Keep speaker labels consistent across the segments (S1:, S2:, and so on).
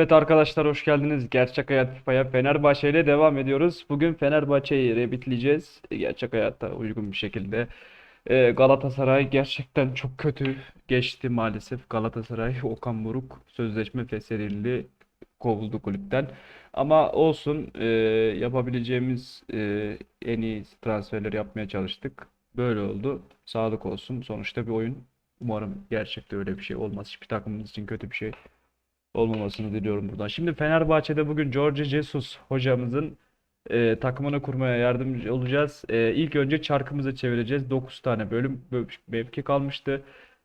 S1: Evet arkadaşlar hoş geldiniz. Gerçek Hayat FIFA'ya Fenerbahçe ile devam ediyoruz. Bugün Fenerbahçe'yi rebitleyeceğiz. Gerçek hayata uygun bir şekilde. Ee, Galatasaray gerçekten çok kötü geçti maalesef. Galatasaray Okan Buruk sözleşme fesherildi. Kovuldu kulüpten. Ama olsun ee, yapabileceğimiz ee, en iyi transferleri yapmaya çalıştık. Böyle oldu. Sağlık olsun. Sonuçta bir oyun. Umarım gerçekte öyle bir şey olmaz. Hiçbir takımımız için kötü bir şey olmamasını diliyorum buradan. Şimdi Fenerbahçe'de bugün Jorge Jesus hocamızın e, takımını kurmaya yardımcı olacağız. E, ilk önce çarkımızı çevireceğiz. 9 tane bölüm bö- mevki kalmıştı.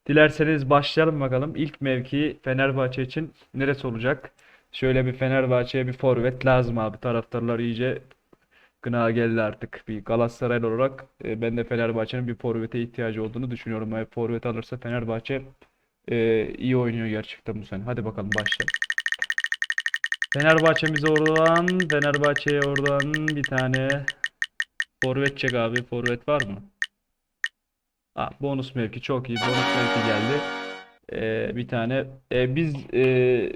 S1: Dilerseniz başlayalım bakalım. İlk mevki Fenerbahçe için neresi olacak? Şöyle bir Fenerbahçe'ye bir forvet lazım abi. Taraftarlar iyice gına geldi artık. Bir Galatasaraylı olarak e, ben de Fenerbahçe'nin bir forvete ihtiyacı olduğunu düşünüyorum. Eğer forvet alırsa Fenerbahçe ee, iyi oynuyor gerçekten bu sene. Hadi bakalım başlayalım. Fenerbahçe'mize oradan, Fenerbahçe'ye oradan bir tane forvet çek abi. Forvet var mı? Ah, bonus mevki çok iyi. Bonus mevki geldi. Ee, bir tane. Ee, biz ee,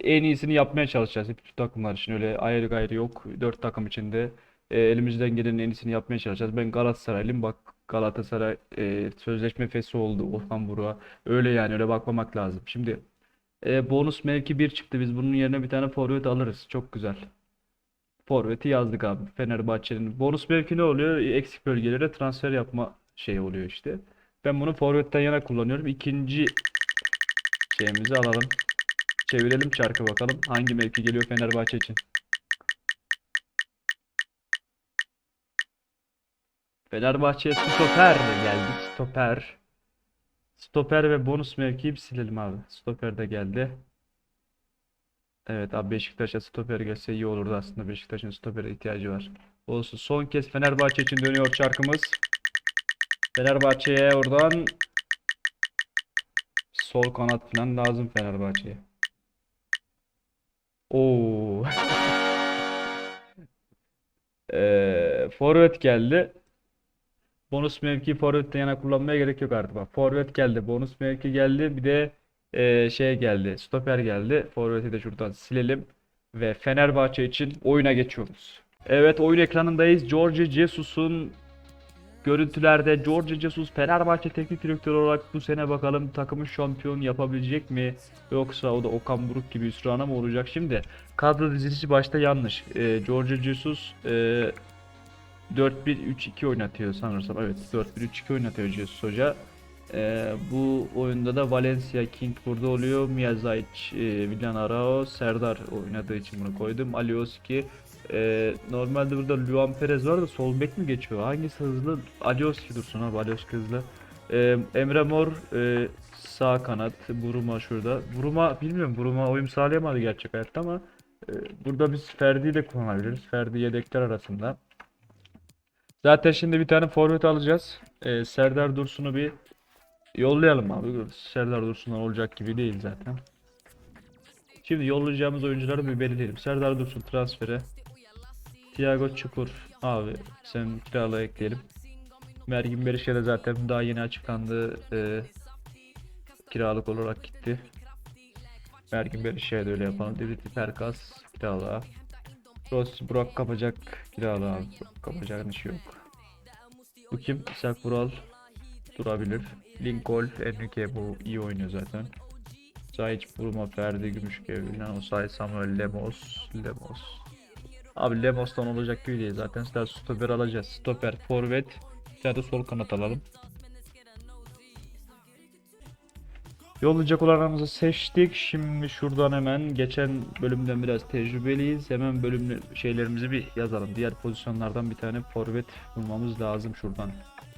S1: en iyisini yapmaya çalışacağız. Bütün takımlar için öyle ayrı gayrı yok. Dört takım içinde e, elimizden gelenin en iyisini yapmaya çalışacağız. Ben Galatasaraylıyım. Bak Galatasaray e, sözleşme fesi oldu Okan Buruk'a. Öyle yani öyle bakmamak lazım. Şimdi e, bonus mevki 1 çıktı. Biz bunun yerine bir tane forvet alırız. Çok güzel. Forveti yazdık abi. Fenerbahçe'nin bonus mevki ne oluyor? Eksik bölgelere transfer yapma şey oluyor işte. Ben bunu forvetten yana kullanıyorum. İkinci şeyimizi alalım. Çevirelim çarkı bakalım. Hangi mevki geliyor Fenerbahçe için? Fenerbahçe'ye stoper geldi. Stoper. Stoper ve bonus mevkiyi bir silelim abi. Stoper de geldi. Evet abi Beşiktaş'a stoper gelse iyi olurdu aslında. Beşiktaş'ın stopere ihtiyacı var. Olsun. Son kez Fenerbahçe için dönüyor çarkımız. Fenerbahçe'ye oradan sol kanat falan lazım Fenerbahçe'ye. Oo. Eee forvet geldi. Bonus mevki forvetten yana kullanmaya gerek yok artık. Bak forvet geldi. Bonus mevki geldi. Bir de eee, şey geldi. Stoper geldi. Forveti de şuradan silelim. Ve Fenerbahçe için oyuna geçiyoruz. Evet oyun ekranındayız. Jorge Jesus'un görüntülerde Jorge Jesus Fenerbahçe teknik direktörü olarak bu sene bakalım takımı şampiyon yapabilecek mi? Yoksa o da Okan Buruk gibi hüsrana mı olacak? Şimdi kadro dizilişi başta yanlış. Ee, Jorge Jesus e, 4-1-3-2 oynatıyor sanırsam. Evet 4-1-3-2 oynatıyor Jesus Hoca. Ee, bu oyunda da Valencia King burada oluyor. Miyazaic, e, Villan Arao, Serdar oynadığı için bunu koydum. Alioski. e, normalde burada Luan Perez var da sol bek mi geçiyor? Hangisi hızlı? Alioski dursun abi. Alioski hızlı. Ee, Emre Mor e, sağ kanat. Buruma şurada. Buruma bilmiyorum. Buruma uyum sağlayamadı gerçek hayatta ama e, burada biz Ferdi'yi de kullanabiliriz. Ferdi yedekler arasında. Zaten şimdi bir tane forvet alacağız. Ee, Serdar Dursun'u bir yollayalım abi. Serdar Dursun'dan olacak gibi değil zaten. Şimdi yollayacağımız oyuncuları bir belirleyelim. Serdar Dursun transferi. Thiago Çukur abi sen kirala ekleyelim. Mergin Berişe de zaten daha yeni açıklandı. Ee, kiralık olarak gitti. Mergin Berişe'ye de öyle yapalım. Dimitri Perkas kirala. Rossi Burak kapacak kiralı abi. Burak kapacak işi yok. Bu kim? İshak Vural durabilir. Lincoln, Enrique bu iyi oynuyor zaten. Zayç, Buruma, Ferdi, Gümüşkev, Ünal Osay, Samuel, Lemos, Lemos. Abi Lemos'tan olacak gibi değil zaten. Silah stoper alacağız. Stoper, forvet. Bir de sol kanat alalım. Yollayacak olanlarımızı seçtik. Şimdi şuradan hemen geçen bölümden biraz tecrübeliyiz. Hemen bölüm şeylerimizi bir yazalım. Diğer pozisyonlardan bir tane forvet bulmamız lazım şuradan.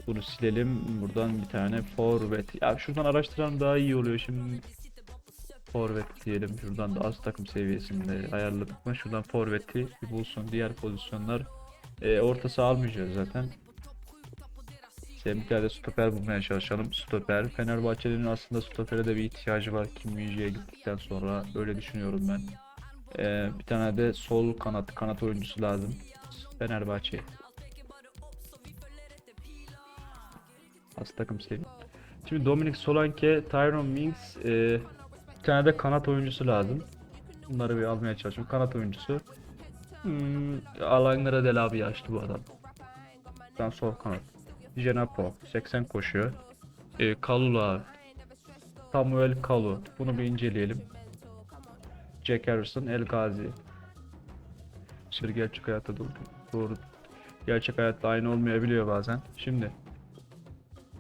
S1: Bunu silelim. Buradan bir tane forvet. Ya şuradan araştıran daha iyi oluyor şimdi. Forvet diyelim. Şuradan da az takım seviyesinde ayarladık mı? Şuradan forveti bir bulsun. Diğer pozisyonlar e, orta saha almayacağız zaten. Semih'lerde stoper bulmaya çalışalım. Stoper. Fenerbahçe'nin aslında stopere de bir ihtiyacı var. Kim Min-jae'ye gittikten sonra öyle düşünüyorum ben. Ee, bir tane de sol kanat kanat oyuncusu lazım. Fenerbahçe. Az takım seviye. Şimdi Dominic Solanke, Tyron Mings, e, bir tane de kanat oyuncusu lazım. Bunları bir almaya çalışıyorum. Kanat oyuncusu. Hmm, Alain Gradel yaşlı bu adam. Ben sol kanat. Jenapo 80 koşuyor. E, Kalula. Samuel Kalu. Bunu bir inceleyelim. Jack Harrison, El Gazi. Şimdi gerçek hayatta doğru. doğru. Gerçek hayatta aynı olmayabiliyor bazen. Şimdi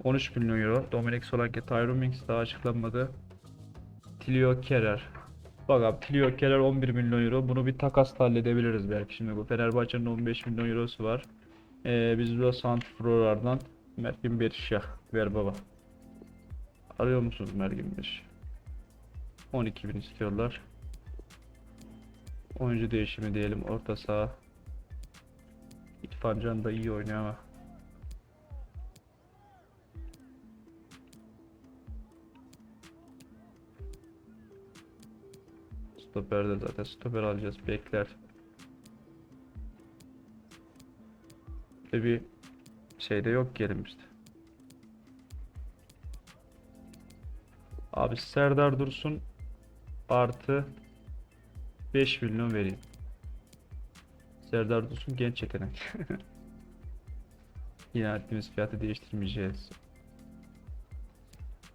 S1: 13 milyon euro. Dominic Solanke, Tyron Mings daha açıklanmadı. Tilio Kerer. Bak abi Tilio Kerer 11 milyon euro. Bunu bir takasla halledebiliriz belki. Şimdi bu Fenerbahçe'nin 15 milyon eurosu var. Ee, biz de Santrforlardan Merkin Berişah ver baba. Arıyor musunuz Merkin Berişah? 12 bin istiyorlar. Oyuncu değişimi diyelim orta saha. İrfan da iyi oynuyor ama. Stoper'de zaten stoper alacağız bekler. Bir bir şeyde yok ki elimizde. Abi Serdar Dursun artı 5 milyon vereyim. Serdar Dursun genç yetenek. Yine ettiğimiz fiyatı değiştirmeyeceğiz.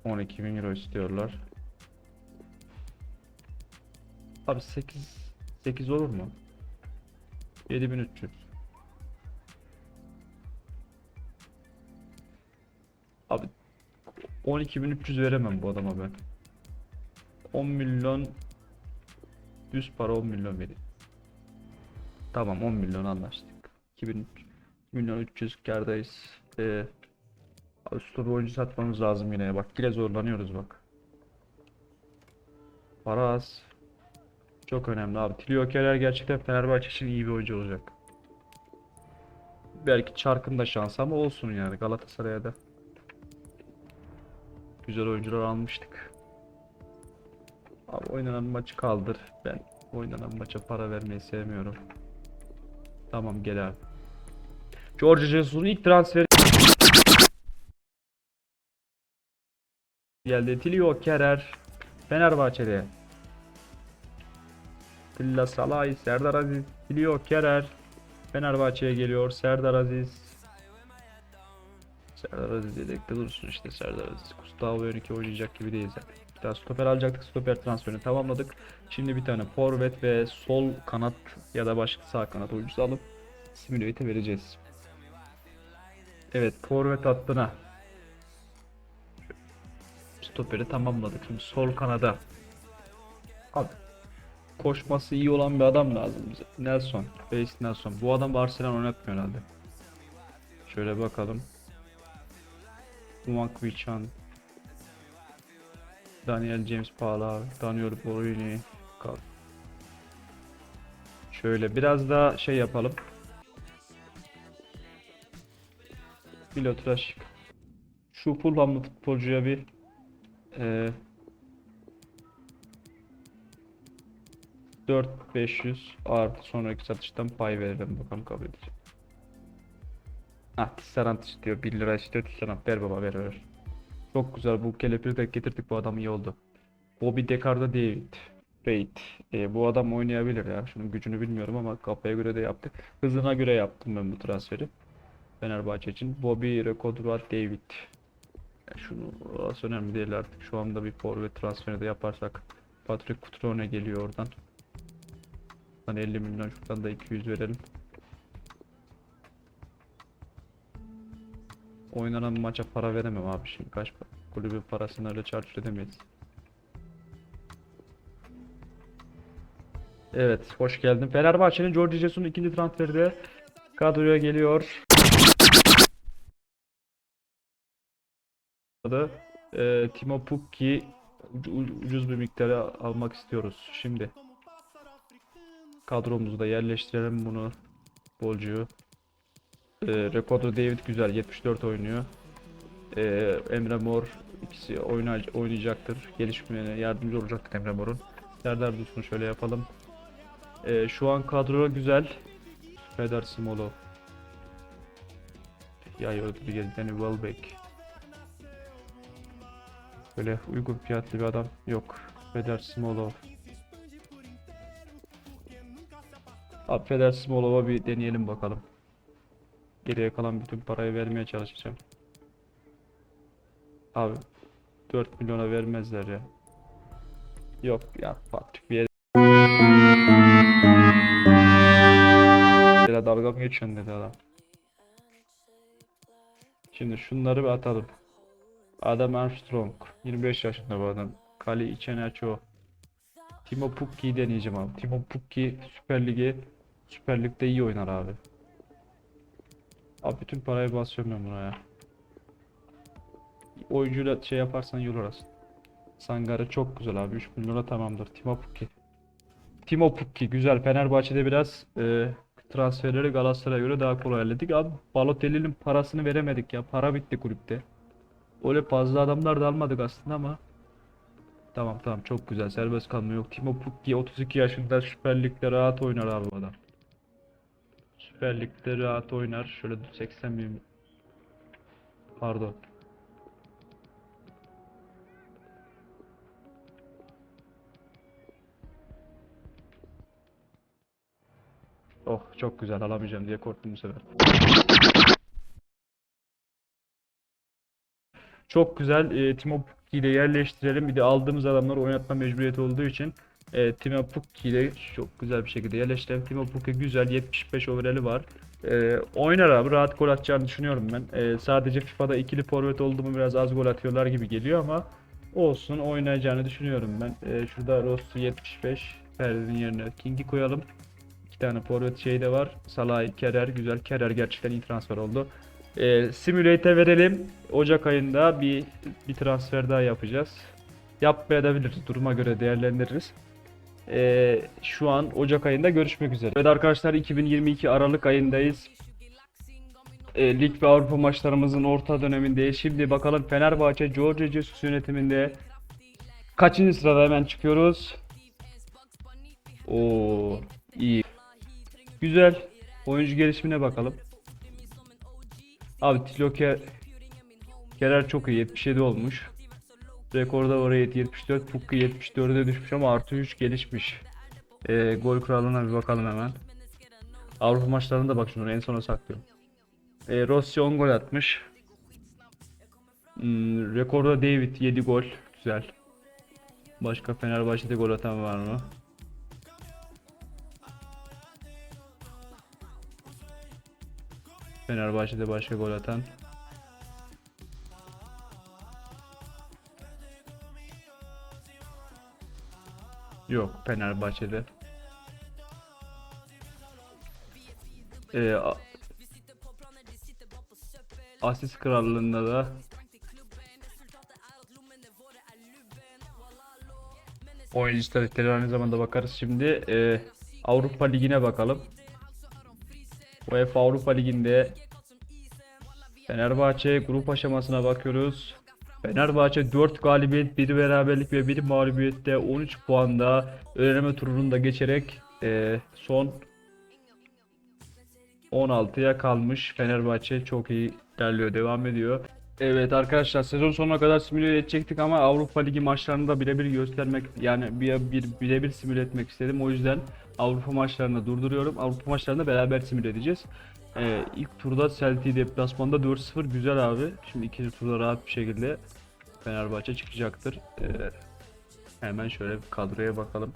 S1: 12 bin euro istiyorlar. Abi 8 8 olur mu? 7300. Abi 12300 veremem bu adama ben. 10 milyon düz para 10 milyon vereyim. Tamam 10 milyon anlaştık. 2000 milyon 300 kârdayız. Ee, abi stoper oyuncu satmamız lazım yine. Bak yine zorlanıyoruz bak. Para az. Çok önemli abi. Tilio Kerer gerçekten Fenerbahçe için iyi bir oyuncu olacak. Belki Çark'ın da şansı ama olsun yani Galatasaray'a da. Güzel oyuncular almıştık. Abi oynanan maçı kaldır. Ben oynanan maça para vermeyi sevmiyorum. Tamam gel abi. George Jesus'un ilk transferi geldi. Tilio Kerer Fenerbahçe'de. Tilla Salay, Serdar Aziz, Tilio Kerer Fenerbahçe'ye geliyor. Serdar Aziz. Serdar Aziz yedekte dursun işte Serdar Aziz. Gustavo Henrique oynayacak gibi değil zaten. Bir daha stoper alacaktık. Stoper transferini tamamladık. Şimdi bir tane forvet ve sol kanat ya da başka sağ kanat oyuncusu alıp simülate'e vereceğiz. Evet forvet hattına stoperi tamamladık. Şimdi sol kanada Abi koşması iyi olan bir adam lazım bize. Nelson, Face Nelson. Bu adam Barcelona oynatmıyor herhalde. Şöyle bakalım. Umak Vichan. Daniel James Pala, Daniel Borini. Şöyle biraz daha şey yapalım. Pilotraş. Şu Fulhamlı futbolcuya bir eee 4500 artı sonraki satıştan pay verelim bakalım kabul edecek. Ah Tisserant istiyor 1 lira istiyor Tisserant ver baba ver ver. Çok güzel bu kelepiri de getirdik bu adam iyi oldu. Bobby Decarda David. Raid. E, bu adam oynayabilir ya. Şunun gücünü bilmiyorum ama kafaya göre de yaptık. Hızına göre yaptım ben bu transferi. Fenerbahçe için. Bobby Rekodra David. Ya şunu orası önemli değil artık. Şu anda bir forvet transferi de yaparsak. Patrick Cutrone geliyor oradan. Şuradan 50 milyon şuradan da 200 verelim. Oynanan maça para veremem abi şimdi kaç para? Kulübün parasını öyle çarçur edemeyiz. Evet, hoş geldin. Fenerbahçe'nin Jorge Jesus'un ikinci transferi de kadroya geliyor. da e, Timo Pukki ucu- ucu- ucuz bir miktara almak istiyoruz. Şimdi kadromuzu da yerleştirelim bunu. Bolcuyu. E, Rekorda David güzel 74 oynuyor. E, Emre Mor ikisi oynay- oynayacaktır. Gelişmeye yardımcı olacaktır Emre Mor'un. Serdar Dursun şöyle yapalım. E, şu an kadro güzel. Fedor Simolov. Yay Rodriguez, Danny Welbeck. Böyle uygun fiyatlı bir adam yok. Fedor Simolov. Abi Feder Smolov'a bir deneyelim bakalım. Geriye kalan bütün parayı vermeye çalışacağım. Abi 4 milyona vermezler ya. Yok ya Fatih bir yere Böyle dalga mı geçiyorsun dedi adam. Şimdi şunları bir atalım. Adam Armstrong. 25 yaşında bu adam. Kali İçenaço. Timo Pukki'yi deneyeceğim abi. Timo Pukki Süper Lig'e Süper Lig'de iyi oynar abi. Abi bütün parayı basıyorum ben buna ya. Oyuncuyla şey yaparsan yol orası. Sangare çok güzel abi. 3 milyona tamamdır. Timo Pukki. Timo Pukki güzel. Fenerbahçe'de biraz e, transferleri Galatasaray'a göre daha kolay hallettik. Abi Balotelli'nin parasını veremedik ya. Para bitti kulüpte. Öyle fazla adamlar da almadık aslında ama Tamam tamam çok güzel serbest kalma yok. Timo Pukki 32 yaşında Süper Lig'de rahat oynar abi adam. Süper Lig'de rahat oynar. Şöyle 80 bin Pardon. Oh çok güzel alamayacağım diye korktum bu sefer. Çok güzel. E, Timo Pukki'yi de yerleştirelim. Bir de aldığımız adamları oynatma mecburiyeti olduğu için e, Timo Pukki'yi de çok güzel bir şekilde yerleştirelim. Timo Pukki güzel. 75 overall'i var. E, oynar abi. Rahat gol atacağını düşünüyorum ben. E, sadece FIFA'da ikili forvet oldu mu biraz az gol atıyorlar gibi geliyor ama olsun oynayacağını düşünüyorum ben. E, şurada Rossi 75. Ferdi'nin yerine King'i koyalım. İki tane forvet şey de var. Salah, Kerer güzel. Kerer gerçekten iyi transfer oldu. E, Simulate'e verelim. Ocak ayında bir bir transfer daha yapacağız. Yapmaya da biliriz. Duruma göre değerlendiririz. E, şu an Ocak ayında görüşmek üzere. Evet arkadaşlar 2022 Aralık ayındayız. E, lig ve Avrupa maçlarımızın orta dönemindeyiz. Şimdi bakalım Fenerbahçe George Jesus yönetiminde kaçıncı sırada hemen çıkıyoruz. Oo iyi. Güzel. Oyuncu gelişimine bakalım. Abi Tilo Ke- Kerer çok iyi 77 olmuş. Rekorda var 74. Pukki 74'e düşmüş ama artı 3 gelişmiş. Ee, gol kralına bir bakalım hemen. Avrupa maçlarında bak şunu en sona saklıyorum. Ee, Rossi 10 gol atmış. Hmm, rekorda David 7 gol. Güzel. Başka Fenerbahçe'de gol atan var mı? Fenerbahçe'de başka gol atan. Yok Fenerbahçe'de. Ee, asist krallığında da oyuncu istatistikleri aynı zamanda bakarız. Şimdi ee, Avrupa Ligi'ne bakalım. UEFA Avrupa Ligi'nde Fenerbahçe grup aşamasına bakıyoruz. Fenerbahçe 4 galibiyet, 1 beraberlik ve 1 mağlubiyette 13 puanda eleme turunu da geçerek eee, son 16'ya kalmış. Fenerbahçe çok iyi ilerliyor, devam ediyor. Evet arkadaşlar sezon sonuna kadar simüle edecektik ama Avrupa Ligi maçlarında birebir göstermek yani bir, bir birebir simüle etmek istedim. O yüzden Avrupa maçlarını durduruyorum. Avrupa maçlarında beraber simüle edeceğiz. Ee, ilk turda Celtic deplasmanda 4-0 güzel abi. Şimdi ikinci turda rahat bir şekilde Fenerbahçe çıkacaktır. Ee, hemen şöyle bir kadroya bakalım.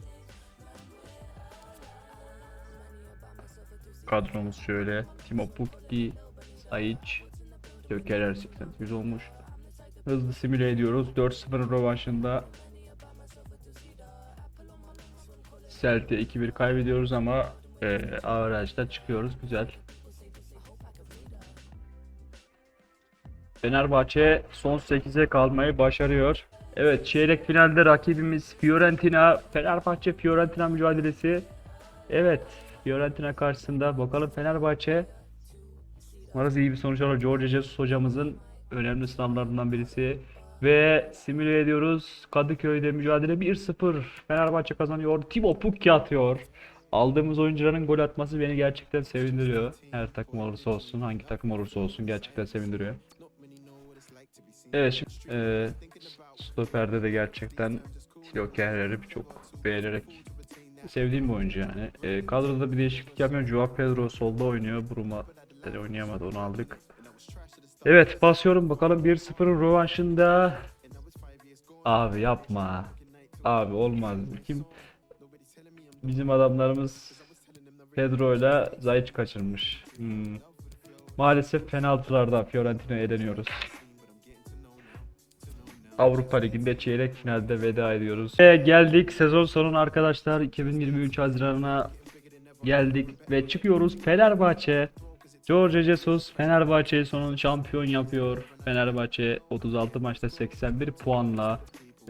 S1: Kadromuz şöyle. Timo Pukki, Saic, Gökerer 88 olmuş. Hızlı simüle ediyoruz. 4-0 rövanşında Celtic'e 2-1 kaybediyoruz ama e, averajda çıkıyoruz. Güzel. Fenerbahçe son 8'e kalmayı başarıyor. Evet çeyrek finalde rakibimiz Fiorentina. Fenerbahçe Fiorentina mücadelesi. Evet Fiorentina karşısında bakalım Fenerbahçe Umarız iyi bir sonuç alır. George Jesus hocamızın önemli sınavlarından birisi. Ve simüle ediyoruz. Kadıköy'de mücadele 1-0. Fenerbahçe kazanıyor. Timo Pukki atıyor. Aldığımız oyuncuların gol atması beni gerçekten sevindiriyor. Her takım olursa olsun, hangi takım olursa olsun gerçekten sevindiriyor. Evet şimdi e, stoperde de gerçekten Tilo Kerrer'i çok beğenerek sevdiğim bir oyuncu yani. E, kadroda bir değişiklik yapmıyor. Joao Pedro solda oynuyor. Bruma yani oynayamadı onu aldık. Evet basıyorum bakalım 1-0'ın rövanşında. Abi yapma. Abi olmaz. Kim? Bizim adamlarımız Pedro ile Zayç kaçırmış. Hmm. Maalesef penaltılarda Fiorentina eleniyoruz. Avrupa Ligi'nde çeyrek finalde veda ediyoruz. Ve geldik sezon sonun arkadaşlar 2023 Haziran'a geldik ve çıkıyoruz Fenerbahçe. Jorge Jesus Fenerbahçe'yi sonun şampiyon yapıyor. Fenerbahçe 36 maçta 81 puanla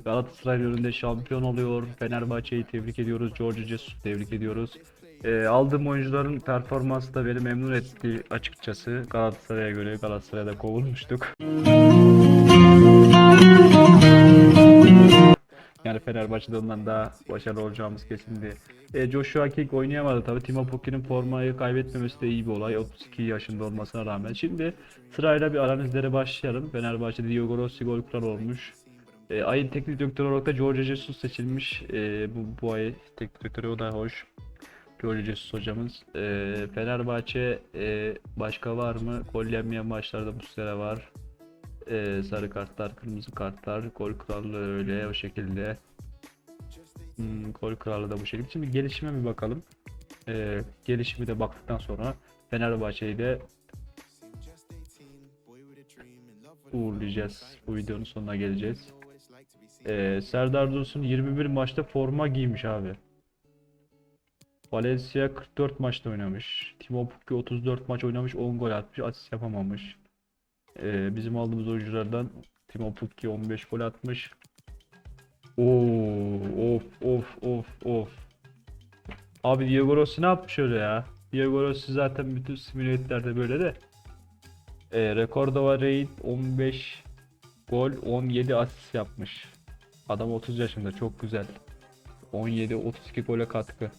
S1: Galatasaray önünde şampiyon oluyor. Fenerbahçe'yi tebrik ediyoruz. Jorge Jesus tebrik ediyoruz. Ee, aldığım oyuncuların performansı da beni memnun etti açıkçası. Galatasaray'a göre Galatasaray'da kovulmuştuk. Yani Fenerbahçe'de ondan daha başarılı olacağımız kesindi. E, Joshua King oynayamadı tabii. Timo Pukki'nin formayı kaybetmemesi de iyi bir olay. 32 yaşında olmasına rağmen. Şimdi sırayla bir analizlere başlayalım. Fenerbahçe'de Diogo Rossi gol kralı olmuş. E, ayın teknik direktörü olarak da Jorge Jesus seçilmiş. E, bu, bu ay teknik direktörü o da hoş. Jorge Jesus hocamız. E, Fenerbahçe e, başka var mı? Gol yenmeyen maçlarda bu sene var. Ee, sarı kartlar, kırmızı kartlar, gol kuralları öyle o şekilde. Hmm, gol kralı da bu şekilde. Şimdi gelişime bir bakalım. Ee, gelişimi de baktıktan sonra Fenerbahçe'yi de uğurlayacağız. Bu videonun sonuna geleceğiz. Ee, Serdar Dursun 21 maçta forma giymiş abi. Valencia 44 maçta oynamış. Timo Pukki 34 maç oynamış 10 gol atmış asist yapamamış. Ee, bizim aldığımız oyunculardan Timo Pukki 15 gol atmış. Oo, of of of of. Abi Diego Rossi ne yapmış öyle ya? Diego Rossi zaten bütün simülatöllerde böyle de. Ee, rekorda var Reid 15 gol 17 asist yapmış. Adam 30 yaşında çok güzel. 17 32 gole katkı.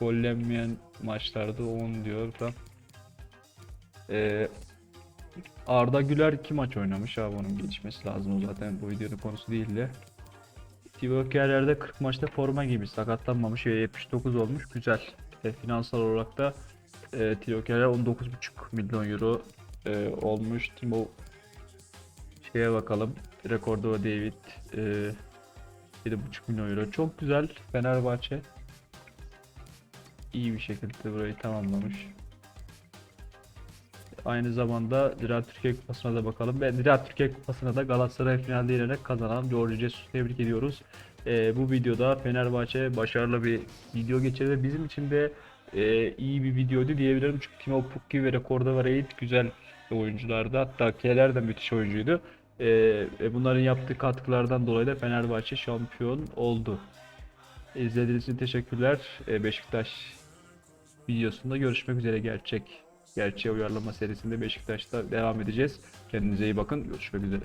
S1: Gollenmeyen maçlarda 10 diyor da. Ee, Arda Güler iki maç oynamış abi onun geçmesi lazım o zaten bu videonun konusu değil de. Thibaut Kerrer'de 40 maçta forma giymiş sakatlanmamış ve 79 olmuş güzel. E, finansal olarak da e, Thibaut Kerrer 19,5 milyon euro e, olmuş. Timo şeye bakalım. Rekordo David e, 7,5 milyon euro. Çok güzel Fenerbahçe. iyi bir şekilde burayı tamamlamış. Aynı zamanda Ziraat Türkiye Kupası'na da bakalım. Ve Ziraat Türkiye Kupası'na da Galatasaray finalde yenerek kazanan Jorge Jesus'u tebrik ediyoruz. Ee, bu videoda Fenerbahçe başarılı bir video geçirdi. Bizim için de e, iyi bir videoydu diyebilirim. Çünkü Timo Pukki ve Rekorda ve Reid güzel oyunculardı. Hatta Keller de müthiş oyuncuydu. Ee, ve bunların yaptığı katkılardan dolayı da Fenerbahçe şampiyon oldu. İzlediğiniz için teşekkürler. Ee, Beşiktaş videosunda görüşmek üzere gerçek gerçeğe uyarlama serisinde Beşiktaş'ta devam edeceğiz. Kendinize iyi bakın. Görüşmek üzere.